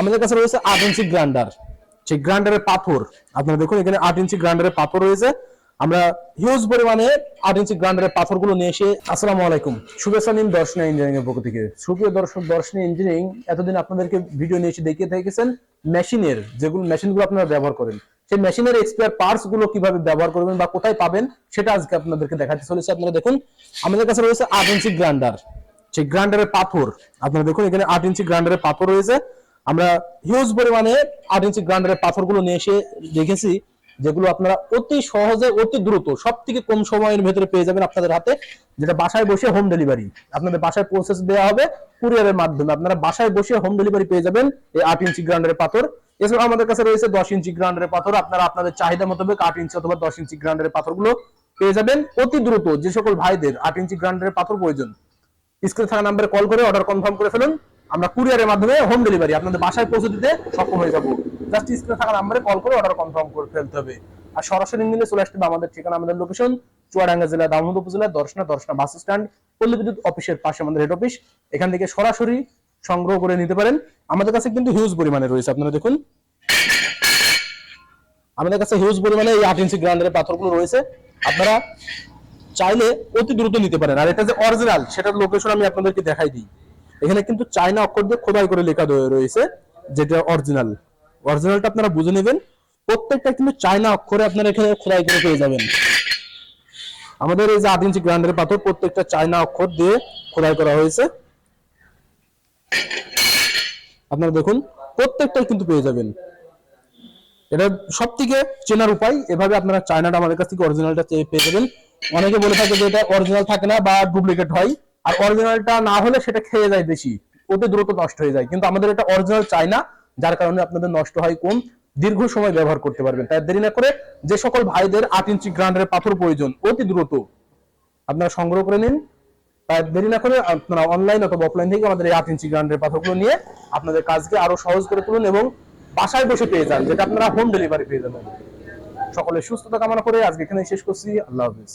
আমাদের কাছে রয়েছে আট ইঞ্চি গ্রাইন্ডার। সেই গ্রাইন্ডারের পাথর, আপনারা দেখুন এখানে আট ইঞ্চি গ্রাইন্ডারের পাথর রয়েছে। আমরা হিউজ পরিমাণে আট ইঞ্চি গ্রাইন্ডারের পাথরগুলো নিয়ে এসে, আসসালামু আলাইকুম। শুভেচ্ছা নিন দর্শনী ইঞ্জিনিয়ারিং এর পক্ষ থেকে। সুপ্রিয় দর্শক, দর্শনী ইঞ্জিনিয়ারিং এতদিন আপনাদেরকে ভিডিও নিয়ে এসে দেখিয়ে থেকেছেন মেশিনের, যেগুলো মেশিনগুলো আপনারা ব্যবহার করেন। সেই মেশিনের এক্সপায়ার পার্টসগুলো কীভাবে ব্যবহার করবেন বা কোথায় পাবেন, সেটা আজকে আপনাদেরকে দেখাতে চলেছে। আপনারা দেখুন, আমাদের কাছে রয়েছে আট ইঞ্চি গ্রাইন্ডার। সেই গ্রাইন্ডারের পাথর, আপনারা দেখুন এখানে আট ইঞ্চি গ্রাইন্ডারের পাথর রয়েছে। আমরা হিউজ পরিমাণে আট ইঞ্চি গ্রাইন্ডারের পাথরগুলো নিয়ে এসে দেখেছি, যেগুলো আপনারা অতি সহজে, অতি দ্রুত সব থেকে কম সময়ের ভেতরে পেয়ে যাবেন আপনাদের হাতে, যেটা বাসায় বসে হোম ডেলিভারি আপনাদের বাসায় প্রসেস দেওয়া হবে কুরিয়ারের মাধ্যমে। আপনারা বাসায় বসে হোম ডেলিভারি পেয়ে যাবেন এই আট ইঞ্চি গ্রাইন্ডারের পাথর। এছাড়া আমাদের কাছে রয়েছে দশ ইঞ্চি গ্রাইন্ডারের পাথর। আপনারা আপনাদের চাহিদা মোতাবেক আট ইঞ্চি অথবা দশ ইঞ্চি গ্রাইন্ডারের পাথরগুলো পেয়ে যাবেন অতি দ্রুত। যে সকল ভাইদের আট ইঞ্চি গ্রাইন্ডারের পাথর প্রয়োজন, স্ক্রিনে থাকা নাম্বারে কল করে অর্ডার কনফার্ম করে ফেলুন। আমরা কুরিয়ারের মাধ্যমে হোম ডেলিভারি আপনাদের বাসায় পৌঁছে দিতে সক্ষম হয়ে যাব। জাস্ট স্ক্রিনে থাকা নাম্বারে কল করে অর্ডার কনফার্ম করে ফেলতে হবে। আর সরাসরি নিলে চলে আসতে আমাদের ঠিকানা, আমাদের লোকেশন চুয়াডাঙ্গা জেলা দামোদ উপজেলা, দর্শনা দর্শনা বাস স্ট্যান্ড পল্লী বিদ্যুৎ অফিসের পাশে আমাদের হেড অফিস এখান থেকে সরাসরি সংগ্রহ করে নিতে পারেন। আমাদের কাছে কিন্তু হিউজ পরিমাণে রয়েছে, আপনারা দেখুন। আমাদের কাছে হিউজ পরিমাণে এই আট ইঞ্চি গ্রাইন্ডারের পাথরগুলো রয়েছে। আপনারা চাইলে অতি দ্রুত নিতে পারেন। আর এটা যে অরিজিনাল সেটার লোকেশন আমি আপনাদেরকে দেখাই দিই। এখানে কিন্তু চায়না অক্ষর দিয়ে খোদাই করে লেখা রয়েছে, যেটা অরিজিনাল অরিজিনালটা আপনারা বুঝে নেবেন। প্রত্যেকটা কিন্তু চায়না অক্ষরে আপনারা এখানে খোদাই করে পেয়ে যাবেন। আমাদের এই যে আট ইঞ্চি গ্রাইন্ডারের পাথর, প্রত্যেকটা চায়না অক্ষর দিয়ে খোদাই করা হয়েছে। আপনারা দেখুন, প্রত্যেকটাই কিন্তু পেয়ে যাবেন। এটা সব থেকে চেনার উপায়। এভাবে আপনারা চায়নাটা আমাদের কাছ থেকে অরিজিনালটা পেয়ে যাবেন। অনেকে বলে থাকে যে এটা অরিজিনাল থাকে না বা ডুপ্লিকেট হয়। আর অরিজিনালটা না হলে সেটা খেয়ে যায় বেশি। অতি দ্রুত নষ্ট হয়ে যায়। কিন্তু আমাদের এটা অরিজিনাল চায়না যার কারণে আপনাদের নষ্ট হয় কম দীর্ঘ সময় ব্যবহার করতে পারবেন। তাই দেরি না করে যে সকল ভাইদের আট ইঞ্চি গ্রাইন্ডারের পাথর প্রয়োজন, অতি দ্রুত আপনারা সংগ্রহ করে নিন। তাই দেরি না করে আপনারা অনলাইন অথবা অফলাইন থেকে আমাদের এই আট ইঞ্চি গ্রাইন্ডারের পাথরগুলো নিয়ে আপনাদের কাজকে আরও সহজ করে তুলুন এবং বাসায় বসে পেয়ে যান, যেটা আপনারা হোম ডেলিভারি পেয়ে যাবেন। সকলের সুস্থতা কামনা করে আজকে এখানে শেষ করছি। আল্লাহ হাফিজ।